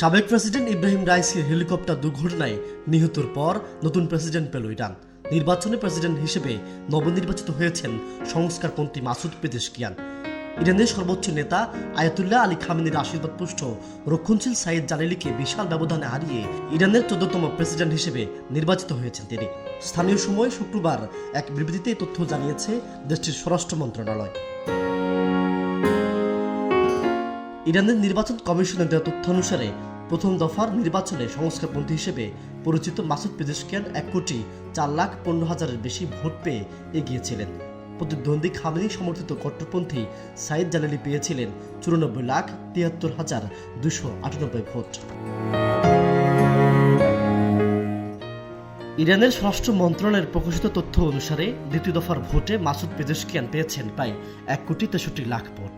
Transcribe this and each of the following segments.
সাবেক president Ibrahim রাইসির helicopter দুর্ঘটনায় নিহতর পর নতুন প্রেসিডেন্ট পেল ইরান। নির্বাচনে প্রেসিডেন্ট হিসেবে নবনির্বাচিত হয়েছেন সংস্কারপন্থী মাসুদ পেদেশকিয়ান। ইরানের সর্বোচ্চ নেতা আয়াতুল্লাহ আলী খামেনির আশীর্বাদ পুষ্ট রক্ষণশীল সাইদ জালিলিকে বিশাল ব্যবধানে হারিয়ে ইরানের চোদ্দতম প্রেসিডেন্ট হিসেবে নির্বাচিত হয়েছেন তিনি। স্থানীয় সময় শুক্রবার এক বিবৃতিতে তথ্য জানিয়েছে দেশটির স্বরাষ্ট্র মন্ত্রণালয়। ইরানের নির্বাচন কমিশনের দেওয়া তথ্য অনুসারে প্রথম দফার নির্বাচনে সংস্কারপন্থী হিসেবে পরিচিত মাসুদ পেজেশকিয়ান এক কোটি চার লাখ পনেরো হাজারের বেশি ভোট পেয়ে এগিয়েছিলেন। প্রতিদ্বন্দ্বী খামেনি সমর্থিত কট্টরপন্থী সাইদ জালালি পেয়েছিলেন চুরানব্বই লাখ তিয়াত্তর হাজার দুশো আটানব্বই ভোট। ইরানের স্বরাষ্ট্র মন্ত্রণালয়ের প্রকাশিত তথ্য অনুসারে দ্বিতীয় দফার ভোটে মাসুদ পেজেশকিয়ান পেয়েছেন প্রায় এক কোটি তেষট্টি লাখ ভোট।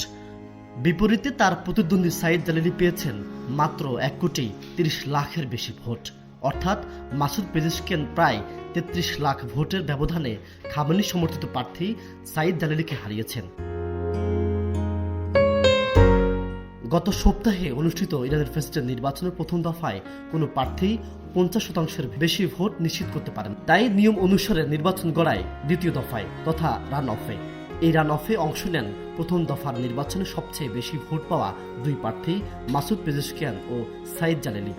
বিপরীতে তার প্রতিদ্বন্দ্বী সাইদ জালিলি পেয়েছেন মাত্র এক কোটি তিরিশ লাখের বেশি ভোট। অর্থাৎ মাসুদ পেজেশকিয়ান প্রায় তেত্রিশ লাখ ভোটের ব্যবধানে খামেনি সমর্থিত প্রার্থী সাইদ জালিলিকে হারিয়েছেন। গত সপ্তাহে অনুষ্ঠিত ইরানের প্রেসিডেন্ট নির্বাচনের প্রথম দফায় কোনো প্রার্থী পঞ্চাশ শতাংশের বেশি ভোট নিশ্চিত করতে পারেন। তাই নিয়ম অনুসারে নির্বাচন গড়ায় দ্বিতীয় দফায় তথা রান অফে এই রান অফে অংশ নেন প্রথম দফার নির্বাচনে সবচেয়ে বেশি ভোট পাওয়া দুই প্রার্থী মাসুদ পেজেশকিয়ান ও সাইদ জালেলি।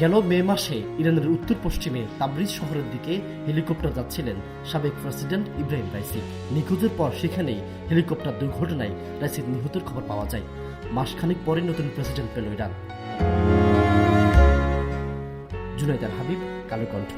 গেল মে মাসে ইরানের উত্তর পশ্চিমে তাবরিজ শহরের দিকে হেলিকপ্টার যাচ্ছিলেন সাবেক প্রেসিডেন্ট ইব্রাহিম রাইসি। নিখোঁজের পর সেখানেই হেলিকপ্টার দুর্ঘটনায় রাইসির নিহতের খবর পাওয়া যায়। মাসখানেক পরে নতুন প্রেসিডেন্ট পেল ইরান। জুনাইদার হাবিব, কালো কণ্ঠ।